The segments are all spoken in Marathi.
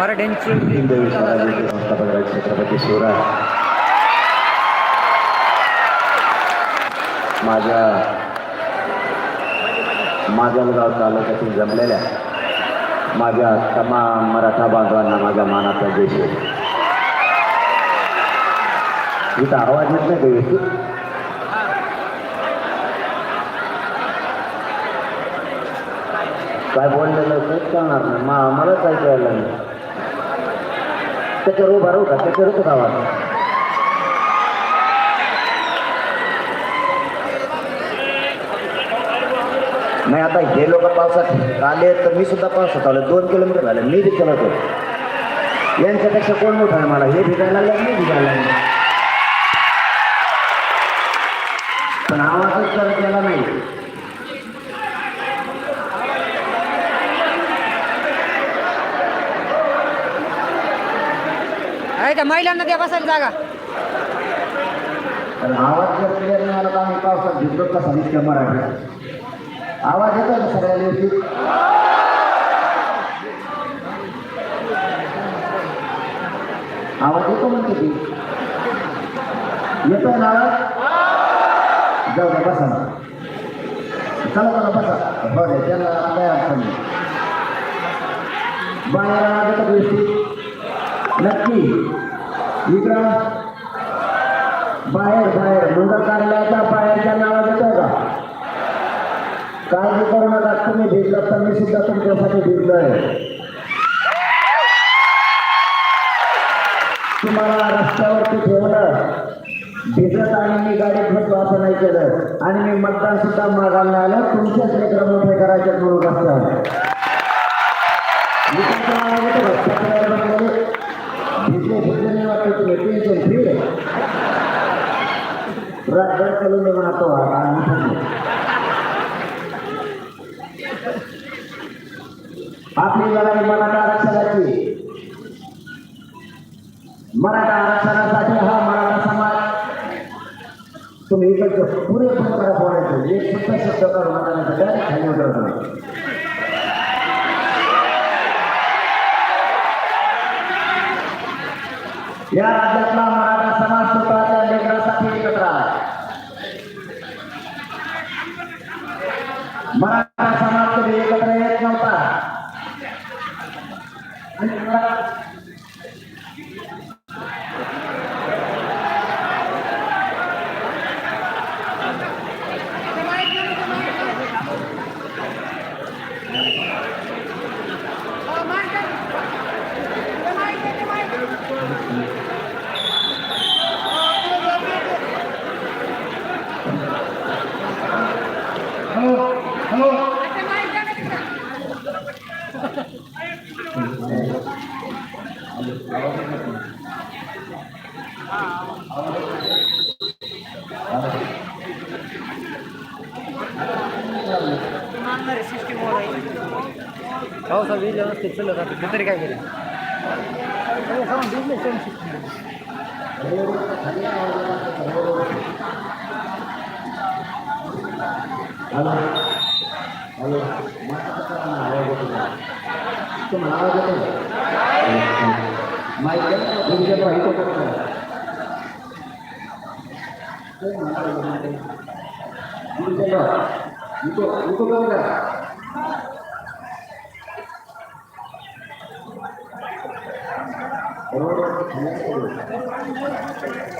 मराठ्यांची. छत्रपती शिवराज. माझ्या माजलगाव तालुक्यातील जमलेल्या माझ्या तमाम मराठा बांधवांना माझ्या मानाचा देश आहे इथं आवाज येत नाही का व्यवस्थित? काय बोललेलं तेच कळणार नाही. मा मला ऐकायला नाही त्याच्यावर उभा राहू का त्याच्यावर होतो आवाज नाही आता हे लोक पावसात आले तर मी सुद्धा पावसात आलो. दोन किलोमीटर झाले मी देखील होतो यांच्यापेक्षा कोण मोठा आहे मला? हे भिजायला लागलं मी भिजायला लागलं पण आवाजच तर केला नाही त्या महिलांना द्या बसायला जागा. आवाज जर क्लिअर नाही आला तर आम्ही पावसात भिजलो कसा दिसतो मराठी आवाज येतो ना सगळ्या व्यवस्थित आवाज येतो म्हणते ती येतो ना आवाज? जाऊ द्या बसा चला चला बसा. हो बरं त्याला काय अडचण नाही. बाहेर आवाज येतो व्यवस्थित? नक्की. इकडं बाहेर बाहेर. मंगळ कार्यालयाच्या बाहेरच्या नावात येतो का? काळजी करू नका तुम्ही भिजलं तर मी सुद्धा तुमच्यासाठी भिजलोय तुम्हाला रस्त्यावरती ठेवलं. भिजत आणि मी गाडीत बसलो असं नाही केलं. आणि मी मतदान सुद्धा मागायला आलं. तुमच्याच लेकर मोठे करायचे म्हणून रस्त्यावर मी तुमचं नाव घेतो का? तक्रार बसलेले. भिजले भिजले नाही वाटत तुम्ही टेन्शन फ्री आहे रातभर जातो आपली लढाई मराठा आरक्षणाची मराठा आरक्षणासाठी हा मराठा समाज तुम्ही इकडचं पुरे पण करा बोलायचं एक सुद्धा शब्द करून नका खाली उतरतो या राज्यातला মাইকেল ঐতিহ্যবাহিত করতে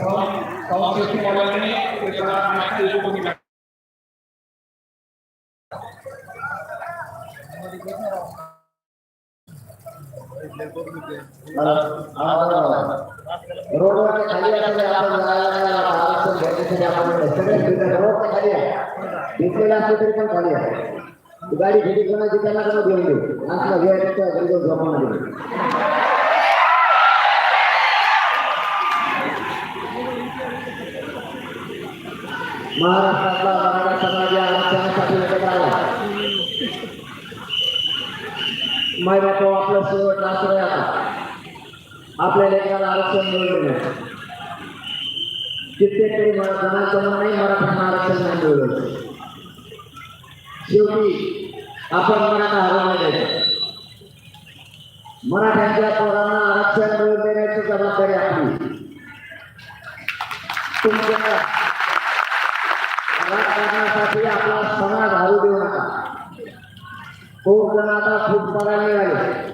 Kalau kalau kita mau ini kita masih cukup रोडवर खाली असले आपण आरक्षण आपण सगळे रोड खाली आहे भिजलेला असलं तरी पण खाली आहे गाडी खरेदी कोणाची त्यांना कोणा घेऊन देऊ असला घ्यायचा घरी जाऊन महाराष्ट्रातला मराठा समाज या आरक्षणासाठी एकत्र आला माय बापा आपलं शेवट आश्रय आता. आपल्या लेकराला आरक्षण मिळवलं नाही कित्येक तरी जणांच्या जणांचं मराठ्यांना आरक्षण नाही मिळवलं शेवटी आपण मराठा हरवला द्यायचं मराठ्यांच्या पोरांना आरक्षण मिळवून देण्याची जबाबदारी आपली. तुमच्या राजकारणासाठी आपला समाज हरू खूप जण आता खूप पडायला निघाले.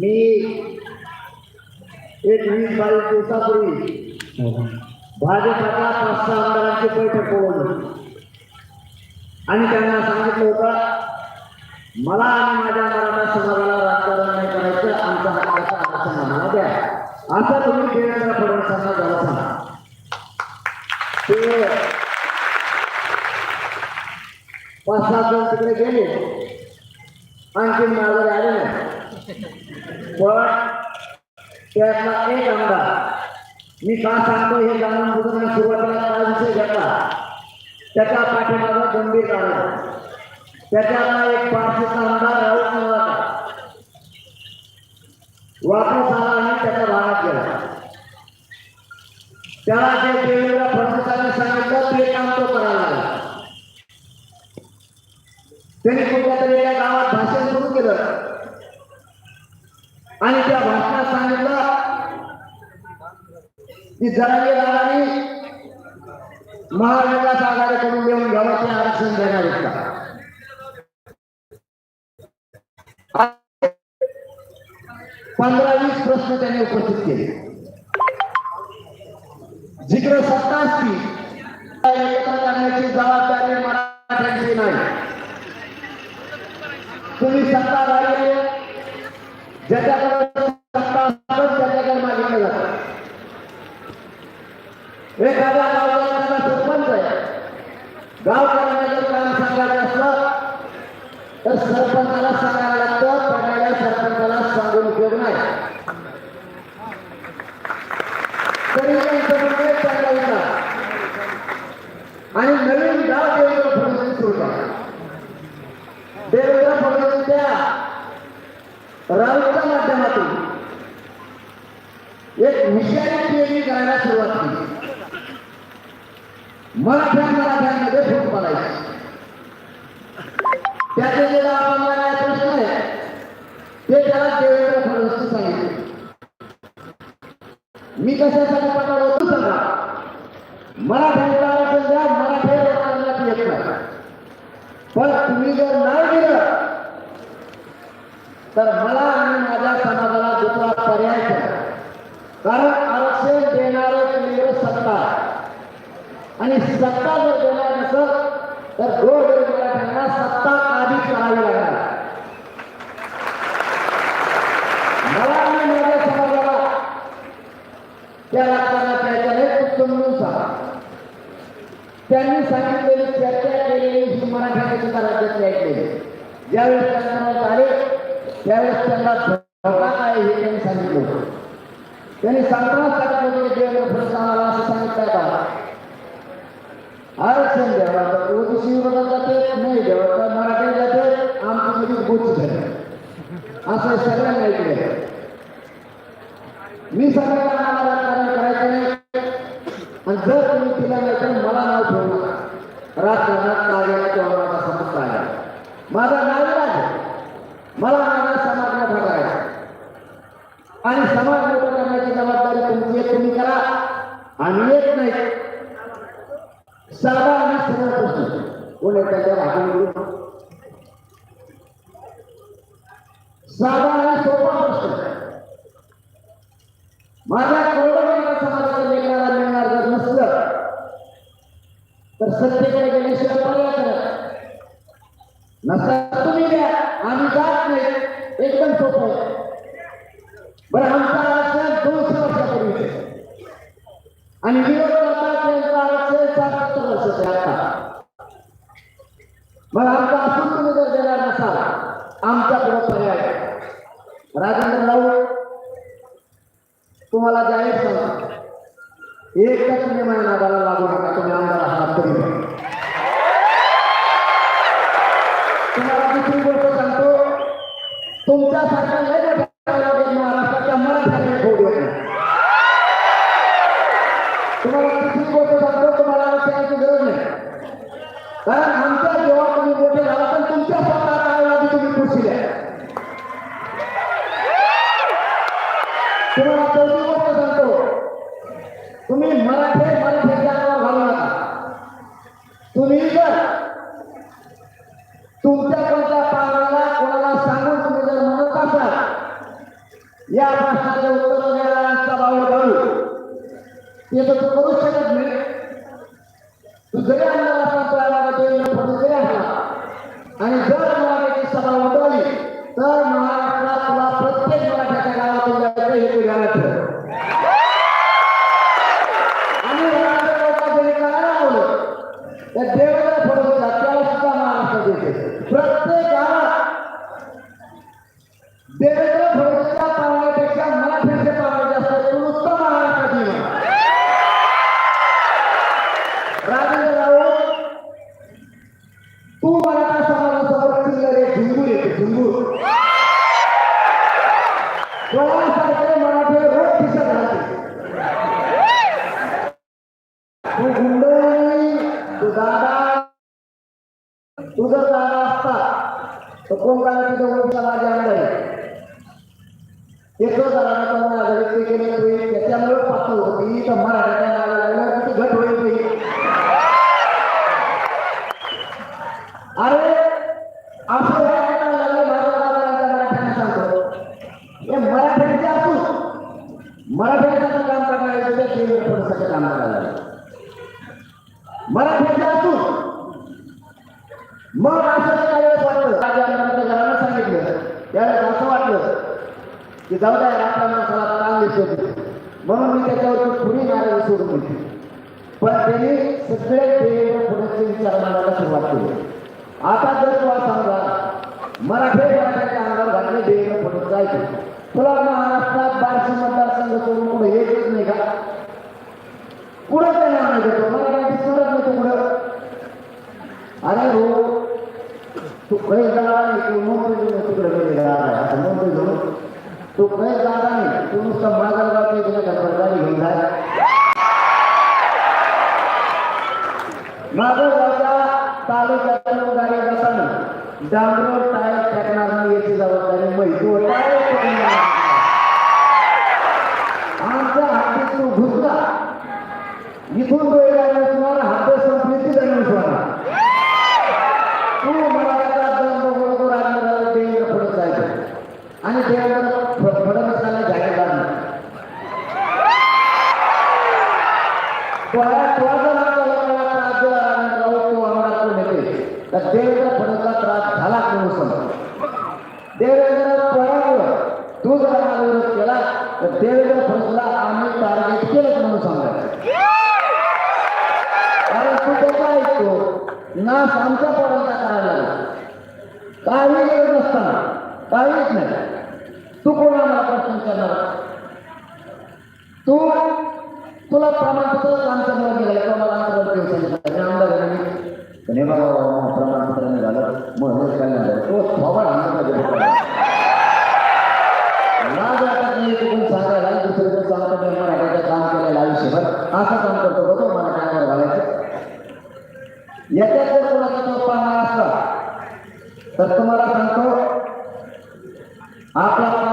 मी एक वीस बावीस दिवसापूर्वी भाजपाच्या पाच सहा आमदारांची बैठक बोलवली. आणि त्यांना सांगितलं होतं मला आणि माझ्या मराठा समाजाला राजकारण नाही करायचं आमच्या हक्काचं आरक्षण आम्हाला द्या. असं तुम्ही देवेंद्र फडणवीसांना झालं सांगा. ते पाच सात जण तिकडे गेले. आणखी माघारी आले नाही पण त्यातला एक आमदार मी का सांगतो हे जाणून बुजून सुरुवातीला काय विषय घेतला त्याच्या पाठीमागं गंभीर कारण त्याच्याला एक पाचशेचा आमदार राऊत नावाचा वापस आला आणि त्याच्या भागात गेला त्याला जे देवेंद्र फडणवीसांनी सांगितलं ते काम तो करायला लागला त्यांनी कुठल्या तरी एका गावात भाषण सुरू केलं आणि त्या भाषणात सांगितलं की जरांगे दादानी महाविकास आघाडीकडून येऊन घ्यावं ते आरक्षण देणार होता पंधरा वीस प्रश्न त्यांनी उपस्थित केले. जिकडे सत्ता असती एकत्र करण्याची जबाबदारी मराठ्यांची नाही. तुम्ही सत्ता राहिलेली ज्याच्याकडे त्याच्याकडे मागितलं एखाद्या गावाला एखादा सरपंच आहे काम सांगायचं असलं तर सरपंचाला सांगायला लागतं पडणाऱ्या सरपंचाला सांगून उपयोग नाही तरी त्यांचं आणि नवीन गाव देवेंद्र फडणवीस सुरू करा देवेंद्र फडणवीस त्या राऊतच्या एक हुशारी पेरणी करायला सुरुवात केली. मराठ्या मराठ्यांमध्ये फूट पडायची. त्याचे जे आपल्याला प्रश्न आहे ते त्याला देवेंद्र फडणवीस सांगितले. मी कशासाठी पटणार होतो सांगा? मराठ्यांचा आरक्षण द्या मराठी लोकांना येत नाही. पण तुम्ही जर नाही दिलं तर मला आणि माझ्या समाजाला दुसरा पर्याय कारण आरक्षण देणार केंद्र सत्ता. आणि सत्ता जर देणार नसेल तर गोड मराठ्यांना सत्ता आधी करावी लागणार. मला आणि माझ्या समाजाला त्या राजकारणात यायचं नाही तू समजून सांगा. त्यांनी सांगितलेली चर्चा केलेली ही मराठ्याने सुद्धा राज्यातली ऐकलेली. ज्यावेळेस त्यांना आले त्यावेळेस त्यांना धोका काय हे त्यांनी सांगितलं होतं त्यांनी सांगताना सांगितलं होतं की देवेंद्र फडणवीस असं सांगितलं का आरक्षण द्यावा. तर ओबीसी विरोधात जाते नाही द्यावा तर मराठी जाते आमची मध्ये गोच झाली असं सगळ्यांना ऐकलं मी सगळ्यांना आम्हाला राजकारण करायचं नाही. आणि जर तुम्ही तिला नाही तर मला नाव ठेवू नका. राजकारणात लागेला किंवा माझा समाज लागेला माझा नाव आहे. मला माझा समाज मोठा आणि समाज मोठा करण्याची तुमची तुम्ही करा. आणि येत नाही. साधा आणि सरळ प्रश्न. कोण आहे त्याच्या भागामध्ये साधा आणि सोपा प्रश्न. माझ्या करोडो समाजाला लेकराला मिळणार जर नसलं तर सत्तेकडे गेल्याशिवाय पर्याय करत नसता तुम्ही द्या. आम्ही जात नाही. एकदम सोपं बरं आमचा आरक्षण दोनशे वर्षापूर्वी आणि विरोध मग आमचा असून तुम्ही जर देणार नसाल आमच्याकडे पर्याय राजेंद्र राऊ तुम्हाला जाहीर सांगा एकच नियम आहे नादाला लागू नका तुम्ही आमदार आहात तरी that there अरे हो. तू काही जाणार नाही तू नोकरी घेऊन नाही तू माझा जाते माझं जाता तालुक्यातून गाडी जाताना डांबरोड टायर फेकणार नाही याची आमच्या हाती. तू घुसला. इथून देवेंद्र फडणला त्रास झाला म्हणून देवेंद्र फळावर तू जर विरोध केला तर देवेंद्र फडणला आम्ही टार्गेट केलं म्हणून सांगायचं कारण तू कसा ऐकतो? ना आमच्या पोरांचा करायला काही गरज नसताना काहीच नाही. तू कोणाला प्रश्न करणार? तू? तुला प्रमाणपत्र आमच्या मला गेलं मला आमच्या नेमाला प्रमाणपत्र म्हणून काय म्हणलं तो थोबड आनंदामध्ये कोण चांगला झाला दुसरे कोण चांगला असं काम करतो मला कामावर घालायचं याच्यात जर कोणाचा तो तर तुम्हाला सांगतो आपला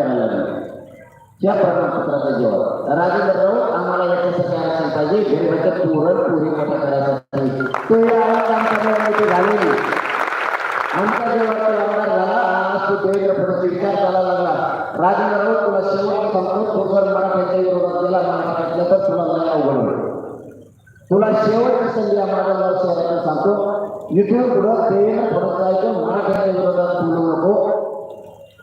करायला लागला. त्या प्रमाणपत्राचा जेव्हा राजेंद्र राऊत आम्हाला याच्यासाठी आरक्षण पाहिजे. गरीबाच्या पोरं पुरी मोठा करायसाठी तो या आवाज आमच्या मनामध्ये झालेली आमचा जेव्हा आमदार झाला. आज तो देवेंद्र फडणवीस विचार करायला लागला. राजेंद्र राऊत तुला शेवट सांगतो तो जर विरोधात गेला मराठा तर तुला लय अवघड तुला शेवटची संधी माझ्या शहरात सांगतो. इथून पुढं देवेंद्र फडणवीस मराठ्यांच्या विरोधात बोलू नको.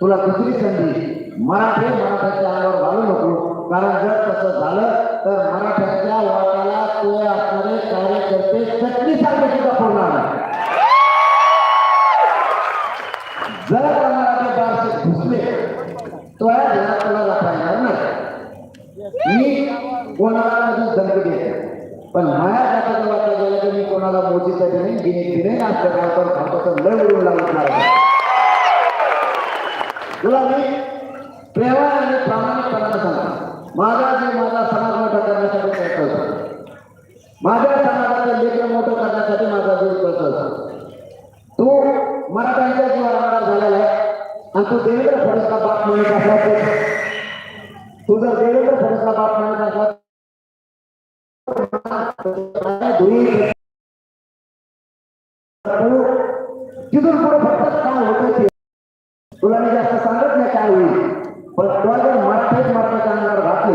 तुला दुसरी संधी? मराठी मराठ्याच्या अंगावर घालू नको. कारण जर तसं झालं तर मराठ्याच्या वाटाला ते असणारे कार्यकर्ते चटणी सारखे सुद्धा पडणार नाही. जर का मराठी बारशे घुसले तो या घरात तुला लपायणार नाही? मी कोणाला कधी धमकी देतो पण माझ्या जाताचा वाटलं गेलं की मी कोणाला मोदीसाठी नाही गिने गिने असं काय तर खातो तर लय उडून लागत नाही. तुला मी प्रेमाने आणि प्रामाणिकपणाने सांगतो माझा जे माझा समाज मोठा करण्यासाठी प्रयत्न करतो. माझ्या समाजाचं लेकर मोठं करण्यासाठी माझा जीव करतो तू मराठ्यांच्या जीवाला झालेला आहे. आणि तू देवेंद्र फडणवीसला बाप म्हणत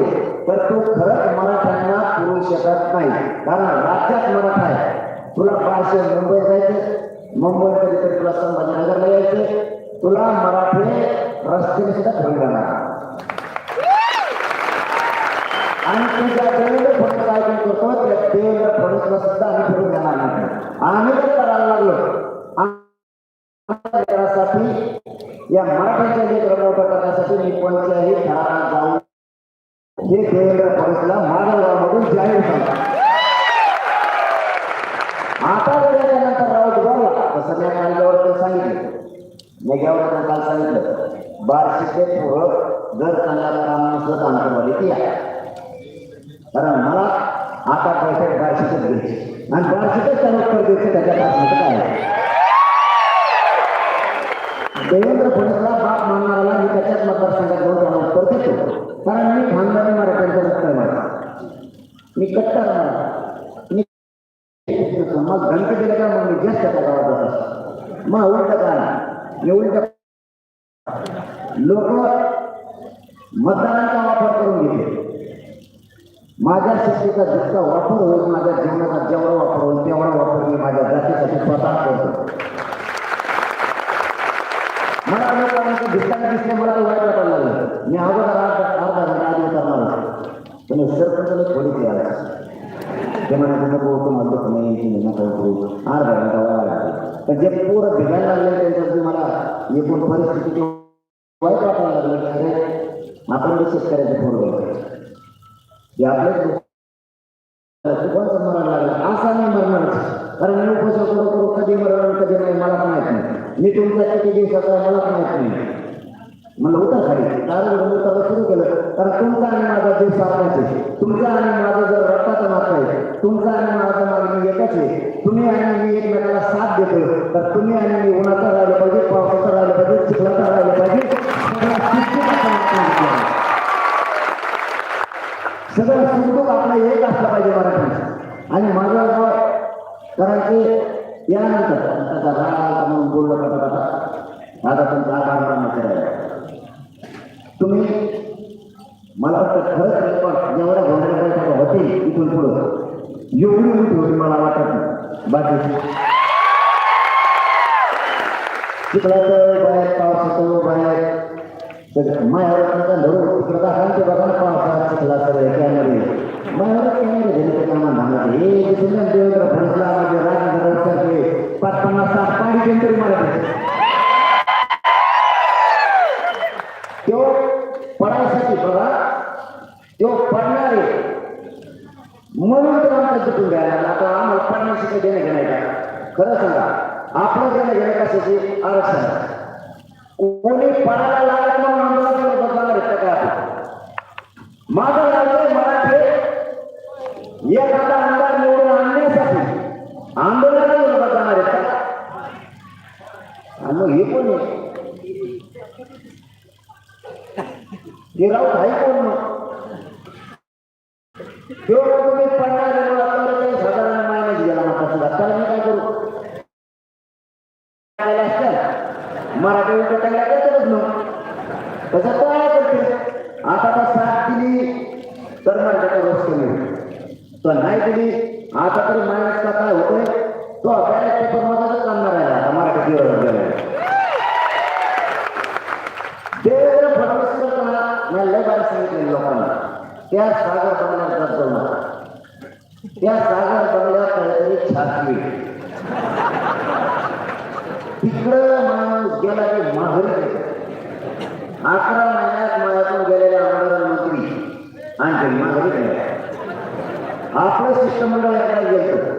अंगावर पण तर तू खरंच मराठ्यांना पुरू शकत नाही. कारण राज्यात मराठा आहे. तुला पाचशे मुंबई जायचं मुंबई कधी तरी तुला संभाजीनगरला यायचं तुला मराठी रस्त्याने सुद्धा घेऊन जाणार. आणि तुझ्या देवेंद्र फडणवीस आयोजन करतो. त्या देवेंद्र फडणवीसला सुद्धा आम्ही फिरून जाणार नाही. आम्ही तर करायला लागलो. या मराठ्यांच्या लेकर करण्यासाठी मी कोणत्याही घरात जाऊ हे देवेंद्र फडणवीसला माधवगावमधून जाहीर झाला. आता गेल्यानंतर राऊत बोलला तर सगळ्या कालच्यावर ते सांगितलं. मेघ्यावर काल सांगितलं. बारशे ते पोरं चांगला त्यांना काम नसलं तर आमच्यामध्ये या. कारण मला आता बैठक बारशीतच घ्यायची. आणि बारशीतच त्याला उत्तर द्यायचं त्याच्या काय देवेंद्र फडणवीसला बाप मानणाऱ्याला मी त्याच्याच मतदारसंघात जाऊन त्याला उत्तर देतो कारण मी खानदानी मराठ्यांचा रक्त आहे माझा मी कट्टर मी मग गणपतीला का मग मी जास्त त्या गावात जात मग उलट काय मी उलट लोक मतदानाचा वापर करून घेते माझ्या शक्तीचा जितका वापर होईल माझ्या जीवनाचा जेवढा वापर होईल तेवढा वापर मी माझ्या जातीसाठी स्वतः करतो मला लोकांना दिसताना दिसले मला तर वाईट वाटायला लागलं मी अगोदर अर्धा अर्धा घंटा आधी उतरणार होतो पण सरपंचाने थोडी आला ते म्हणाले नको तुम्हाला दुःख नाही तुम्ही नका पण जे पोरं भिगायला लागले त्यांच्यात मला एकूण परिस्थिती वाईट वाटायला लागलं अरे आपण हे मरायला लागलं असा नाही मरणार कारण मी उपवास करू करू कधी मरणार कधी नाही मला माहीत नाही मी तुमच्या किती दिवसाचा मला माहीत नाही म्हणलं होतं खाली कारण सुरू केलं कारण तुमचा आणि माझा देश सारखाच तुमचा आणि माझा जर रक्ताचा नाता आहे तुमचा आणि माझा मागे मी एकच आहे तुम्ही आणि मी एकमेकाला साथ देतो तर तुम्ही आणि मी उन्हाचा राहिलं पाहिजे पावसाचा राहिलं पाहिजे चिखलाचा राहिलं पाहिजे सगळ्या सगळं सुखदुःख आपलं एक असलं पाहिजे मराठी आणि माझं कारण की यानंतर त्याचा राग आला म्हणून बोललं करत आता तुमचा आभार मान्य करायला तुम्ही मला वाटतं खरंच रेकॉर्ड जेवढ्या गोंधळ बैठका होतील इथून पुढं एवढी मोठी होती मला वाटत बाकी चिखलाचं बाहेर पावसाचं बाहेर सगळं माझ्यावर धरू तिकडं दाखवायचं बघा पावसाळा चिखला सगळं कॅमेरे कॅमेरे घेणे ते कामा हे देवेंद्र माझे पाच पन्नास सात पाणी केंद्र मला तो पडायसाठी बघा तो पडणार आहे म्हणून तो आमचा चुकून घ्यायला आता आम्हाला पडण्याशी काही देणं घेणं का खरं सांगा आपलं देणं घेणं कशाची आरक्षण. कोणी पडायला लागत म्हणून आंदोलन बदलणार आहे का काय माझं लागलं मराठी एखादा आमदार निवडून आणण्यासाठी आंदोलनाला बदलणार आहेत का आणि मग हे कोण ते राऊत आहे कोण मग? तेव्हा तुम्ही पडणार काही साधारण मायनस गेला सुद्धा त्याला. मी काय करू? मराठी उलट टाकल्या मग. तसं तो आहे करते आता तर साथ दिली तर मराठीचा रोज कमी तो नाही दिली आता तरी मायनसचा काय होतोय? तो बॅलेट पेपर आहे. आता मराठी दिवस गेला देवेंद्र फडणवीस करताना लय बाहेर सांगितले लोकांना. त्या सागर बंगल्यात जात जाऊ नका. त्या सागर बंगल्यात काहीतरी छापली तिकडं माणूस गेला की माघारी अकरा महिन्यात मळ्यातून गेलेल्या आमदार मंत्री आणखी माघारी गेले. आपलं शिष्टमंडळ याकडे गेलं.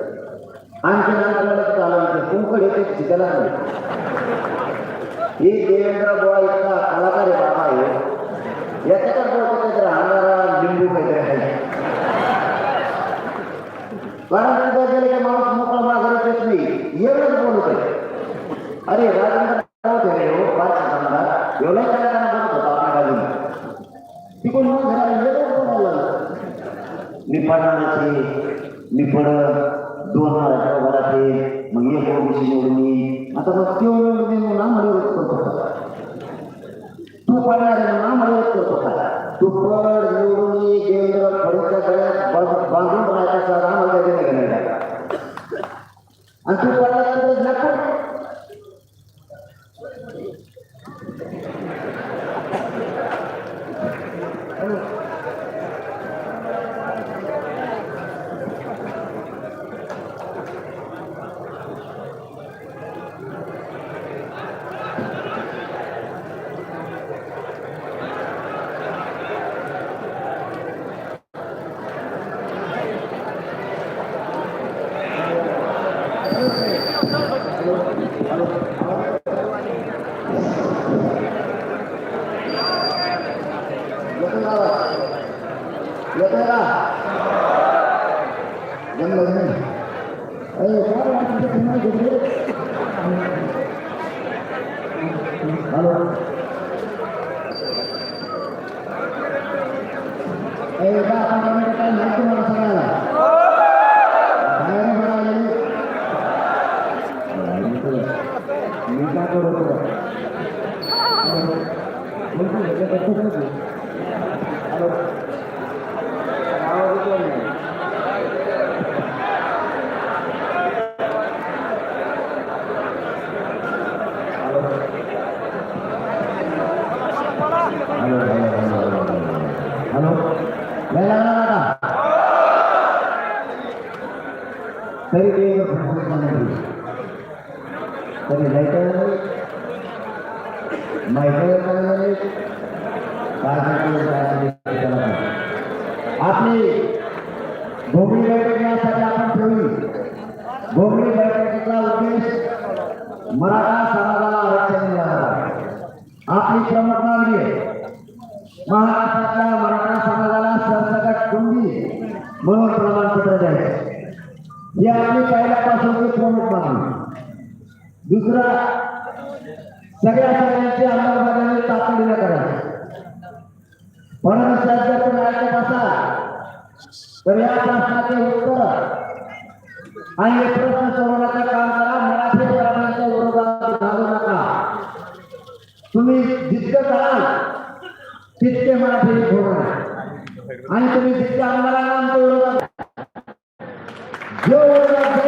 आणखी आमच्याकडे चालवलं कुंकड येते शिकायला ही देवेंद्र बोळा इतका कलाकार आहे बाबा आहे याच्याकडे बोलतो काहीतरी अंगारा लिंबू काहीतरी आहे. गेले की माणूस मोकळा येत नाही. एवढंच बोलत आहे अरे राजेंद्र हो, पाच समजा बोलत होता आपल्या बाजूला तिकडून मग घराला एवढं बोलायला मी मी दोन हजार घरात मग एक निवडून आता मग त्यो निवडून आम्हाला विरोध तू पडणार आहे म्हणून आम्हाला विरोध करतो का तू पड निवडून ये बाजून फडणवीसच्या राम बांध- आणि तू पडला तर नको येतोय का आवाज? येतोय का जमलं का नाही अरे काय वाटतं पुन्हा घेतले हॅलो ए का आपण काय माहिती मला सगळ्याला बाहेर म्हणाले मी काय करू तुला हॅलो आवाज येतोय ना? हॅलो हॅलो हॅलो हॅलो नाही लागला ना आता तरी ते तरी लाइट माहिती आपली भोगडी बैठक यासाठी आपण ठेवली भोगडी बैठकीचा उद्देश मराठा समाजाला आरक्षण मिळावा आपली प्रमुख मागणी महाराष्ट्रातल्या मराठा समाजाला सरसकट कुंडी म्हणून प्रमाणपत्र द्यायचे. ही आपली पहिल्यापासूनची प्रमुख मागणी. दुसरा सगळ्या सगळ्यांची अंमलबजावणी तातडीला करायची फडणवीस साहेब जर तुम्ही ऐकत असाल तर या प्रश्नाचे उत्तर. आणि प्रश्न सोडवण्याचं काम करा मराठी प्रमाणाच्या विरोधात घालू नका. तुम्ही जितकं कराल तितके मराठी होणार आणि तुम्ही जितक्या आमदारांच्या विरोधात जो विरोधात